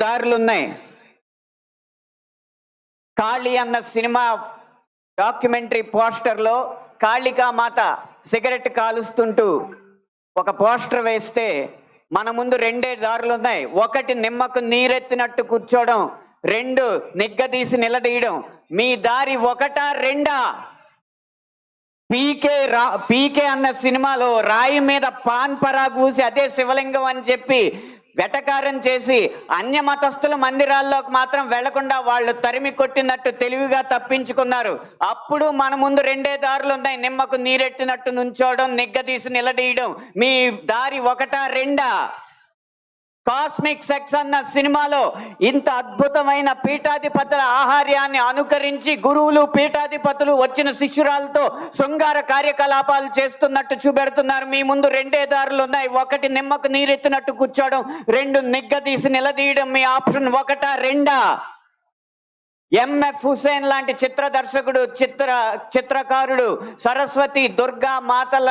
దారులు ఉన్నాయి కాళీ అన్న సినిమా డాక్యుమెంటరీ పోస్టర్లో కాళికా మాత సిగరెట్ కాలుస్తుంటూ ఒక పోస్టర్ వేస్తే మన ముందు రెండే దారులు ఉన్నాయి ఒకటి నిమ్మకు నీరెత్తినట్టు కూర్చోవడం రెండు నిగ్గదీసి నిలదీయడం. మీ దారి ఒకటా రెండా? పీకే రా పీకే అన్న సినిమాలో రాయి మీద పాన్ పరాగూసి అదే శివలింగం అని చెప్పి వెటకారం చేసి అన్య మతస్థుల మందిరాల్లోకి మాత్రం వెళ్ళకుండా వాళ్ళు తరిమి కొట్టినట్టు తెలివిగా తప్పించుకున్నారు. అప్పుడు మన ముందు రెండే దారులు ఉన్నాయి. నిమ్మకు నీరెట్టినట్టు నుంచోవడం నిగ్గదీసి నిలదీయడం. మీ దారి ఒకటా రెండా? కాస్మిక్ సెక్స్ అన్న సినిమాలో ఇంత అద్భుతమైన పీఠాధిపతుల ఆహార్యాన్ని అనుకరించి గురువులు పీఠాధిపతులు వచ్చిన శిష్యురాలతో శృంగార కార్యకలాపాలు చేస్తున్నట్టు చూపెడుతున్నారు. మీ ముందు రెండే దారులు ఉన్నాయి. ఒకటి నిమ్మకు నీరెత్తినట్టు కూర్చోవడం రెండు నిగ్గదీసి నిలదీయడం మీ ఆప్షన్ ఒకటా రెండా? ఎంఎఫ్ హుసేన్ లాంటి చిత్ర దర్శకుడు చిత్ర చిత్రకారుడు సరస్వతి దుర్గా మాతల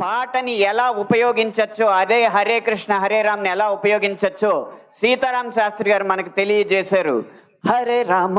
పాటని ఎలా ఉపయోగించవచ్చు అదే హరే కృష్ణ హరే రామ్ని ఎలా ఉపయోగించవచ్చు సీతారాం శాస్త్రి గారు మనకు తెలియజేశారు. హరే రామ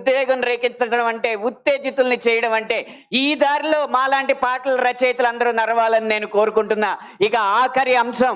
ఉద్వేగం రేకెత్తడం అంటే ఉత్తేజితుల్ని చేయడం అంటే ఈ దారిలో మాలాంటి పాటల రచయితలు అందరూ నరవాలని నేను కోరుకుంటున్నా. ఇక ఆఖరి అంశం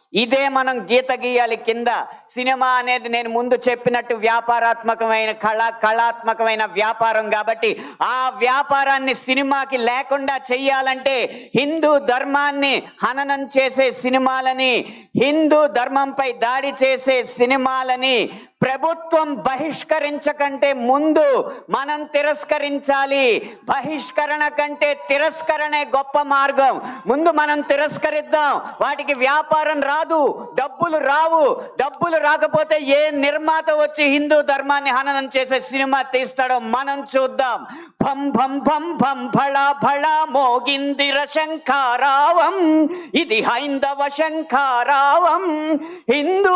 ఇదే మనం గీత గీయాలి కింద. సినిమా అనేది నేను ముందు చెప్పినట్టు వ్యాపారాత్మకమైన కళ కళాత్మకమైన వ్యాపారం కాబట్టి ఆ వ్యాపారాన్ని సినిమాకి లేకుండా చెయ్యాలంటే హిందూ ధర్మాన్ని హననం చేసే సినిమాలని హిందూ ధర్మంపై దాడి చేసే సినిమాలని ప్రభుత్వం బహిష్కరించకంటే ముందు మనం తిరస్కరించాలి. బహిష్కరణ కంటే తిరస్కరణే గొప్ప మార్గం. ముందు మనం తిరస్కరిద్దాం. వాటికి వ్యాపారం రా రాదు డబ్బులు రావు. డబ్బులు రాకపోతే ఏ నిర్మాత వచ్చి హిందూ ధర్మాన్ని హననం చేసే సినిమా తీస్తాడో మనం చూద్దాం. భం భం భం భం భళ భళ మోగిందిర శంఖారావం ఇది హైందవ శంఖారావం హిందూ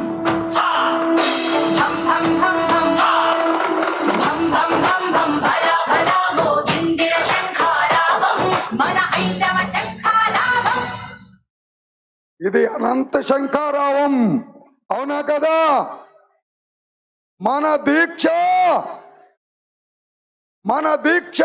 అనంత శంఖారావం. అవునా కదా? మన దీక్ష! మన దీక్ష!